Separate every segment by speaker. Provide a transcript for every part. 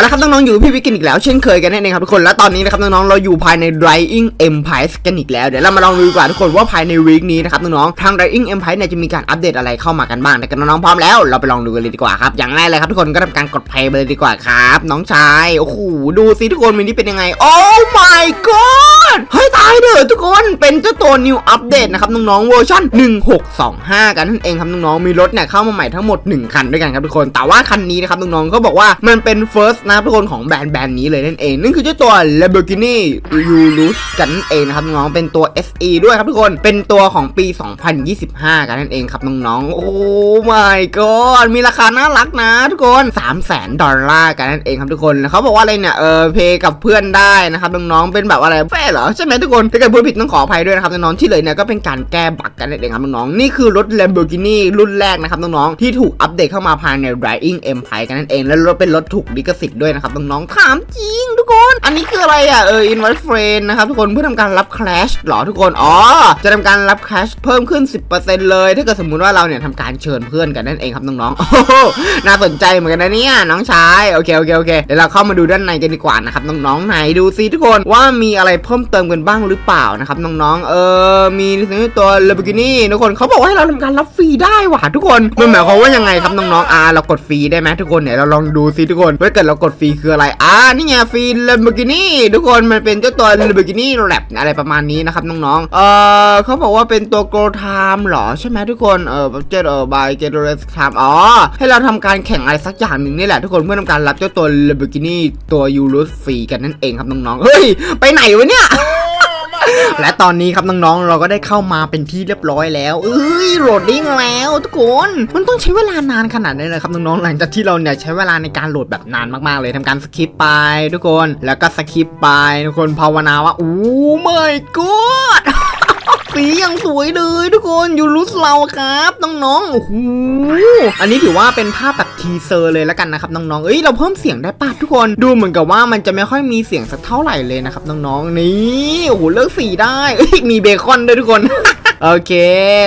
Speaker 1: เอาละครับน้องๆอยู่พี่วิกกินอีกแล้วเช่นเคยกันแน่นองครับทุกคนและตอนนี้นะครับน้องๆเราอยู่ภายใน Drying Empire กันอีกแล้วเดี๋ยวเรามาลองดูดีกว่าทุกคนว่าภายในวีคนี้นะครับน้องๆทาง Drying Empire เนี่ยจะมีการอัปเดตอะไรเข้ามากันบ้างแต่กันน้องๆพร้อมแล้วเราไปลองดูกันเลยดีกว่าครับอย่างแรกเลยครับทุกคนก็ทำการกดเพลย์ไปเลยดีกว่าครับ น้องชายโอ้โหดูสิทุกคนมินี่เป็นยังไง โอ้ my god เฮ้ยตายเด้อทุกคนเป็นเจ้าตัว new update นะครับน้องๆเวอร์ชัน1625 กันนั่นเองครับน้องๆมีรถเนี่ยเข้ามาใหม่ทั้งหมด1คันด้วยกันครับทุกคนแต่ว่าคันนี้นะครับน้องๆเขาบอกว่ามันเป็น first นะครับทุกคนของแบรนด์แบรนด์นี้เลยนั่นเองนั่นคือเจ้าตัว Lamborghini Urus กันนั่นเองนะครับน้องเป็นตัว SE ด้วยครับทุกคนเป็นตัวของปี 2025 กันนั่นเองครับน้องๆโอ้ my god มีราคาน่ารักนะทุกคน3 0 0แสนดอลลาร์กันนั่นเองครับทุกคนเขาบอกว่าอะไรเนี่ยเออเพย์กับเพื่อนได้นะครับน้องๆเป็นแบบอะไรแฟร์เหรอใช่ไหมทุกคนถ้าเกิดพูดผิดต้องขออภัยด้วยนะครับน้องๆที่เหลยเนี่ยก็เป็นการแก้บั๊กกันนั่นเองครับน้องๆนี่คือรถ Lamborghini รุ่นแรกนะครับน้องๆที่ถูกอัปเดตเข้ามาภายใน Drying Empire กันนั่นเอง และรถเป็นรถถูกลิขสิทธิ์ด้วยนะครับน้องๆถามจริงทุกคน อันนี้คืออะไรอะเออ invite friend นะครับทุกคนเพื่อทำการรับ Clash หรอทุกคน อ๋อ จะทำการรับ Clash เพิ่มขึ้น 10%เลย ถ้าเกิดสมมุติว่าเราเนี่ยทำการเชิญเพื่อนกันนั่นเองครับน้องๆโอ้น่าสนใจเหมือนกันนะเนี่ยน้องชายโอเคโอเคโอเคเดี๋ยวเราเข้ามาดูด้านในกันดีกว่านะครับน้องๆไหนดูซิทุกคนว่ามีอะไรเพิ่มเติมกันบ้างหรือเปล่านะครับน้องๆเออมีตัว Lamborghini ทุกคนเขาบอกว่าให้เราทำการรับฟรีได้ว่ะทุกคนมันหมายความว่ายังไงครับน้องๆอ่าเรากดฟรีได้ไหมทุกคนเนี่ยเราลองดูซิทุกคนว่าเกิดเรากดฟรีคืออะไร อ่า นี่ไงฟรี Lamborghini ทุกคนมันเป็นเจ้าตัว Lamborghini Lab อะไรประมาณนี้นะครับน้องๆ เออเขาบอกว่าเป็นตัวโกลทามเหรอใช่ไหมทุกคน เออเจตเออบายเกตเรสทามอ๋อ ให้เราทำการแข่งอะไรสักอย่างหนึ่งนี่แหละทุกคนเพื่อทำการรับเจ้าตัว Lamborghini ตัวยูรุฟรีกันนั่นเองครับน้องๆ เฮ้ย ไปไหนวะเนี่ย และตอนนี้ครับน้องๆ เราก็ได้เข้ามาเป็นที่เรียบร้อยแล้วเอ้ยโหลดดิ้งแล้วทุกคน มันต้องใช้เวลานานขนาดนี้เลยครับน้องๆ หลังจากที่เราเนี่ยใช้เวลาในการโหลดแบบนานมากๆเลยทำการสคิปไปทุกคน แล้วก็สคิปไปทุกคนภาวนาว่าโอ้ไม่กดสีอย่างสวยเลยทุกคนยูรุสเราครับน้องๆโอ้โหอันนี้ถือว่าเป็นภาพแบบ ทีเซอร์เลยแล้วกันนะครับน้องๆ เอ้ยเราเพิ่มเสียงได้ป่ะทุกคนดูเหมือนกับว่ามันจะไม่ค่อยมีเสียงสักเท่าไหร่เลยนะครับน้องๆนี่โอ้โหเลือกสีได้เอ้ยมีเบคอนด้วยทุกคนโอเค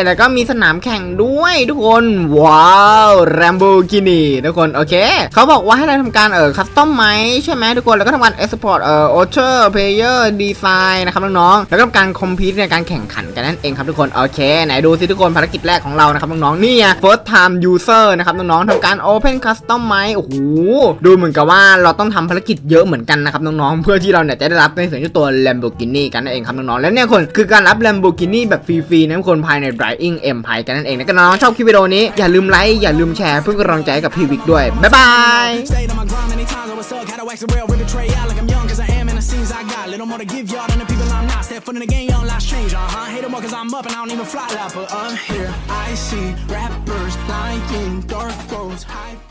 Speaker 1: แล้วก็มีสนามแข่งด้วยทุกคน ว้าวแรมโบกินีทุกคน โอเค เขาบอกว่าให้เราทำการเออคัสตอมไหมใช่ไหมทุกคน แล้วก็ทำการเอ็กซ์พอร์ตเอ่อโอเชอร์เพลเยอร์ดีไซน์นะครับน้องๆ แล้วก็ทำการคอมพิวในการแข่งขันกันนั่นเองครับทุกคน โอเค ไหนดูสิทุกคนภารกิจแรกของเรานะครับน้องๆ นี่ไง first time user นะครับน้องๆทำการ open custom ไหมโอ้โหดูเหมือนกับว่าเราต้องทำภารกิจเยอะเหมือนกันนะครับน้องๆเพื่อที่เราเนี่ยจะได้รับในส่วนที่ตัว Lamborghini กันนั่นเองครับน้องๆและเนี่ยคนคือการรับ Lamborghini แบบฟรีๆนะทุกคนภายใน Drying Empire กันนั่นเองนะก็น้องๆชอบคลิปวิดีโอนี้อย่าลืมไลค์อย่าลืมแชร์เพื่อกำลังใจกับพี่วิกด้วยบ๊ายบาย
Speaker 2: Stayed on my grind many I was stuck. Had to wax the rail, rip betray out like I'm young, cause I am in the scenes I got. Little more to give y'all than the people I'm not. Step foot in the game, life's change, uh huh. Hate 'em more cause I'm up and I don't even fly like, but I'm here. I see rappers lying, dark roads, high.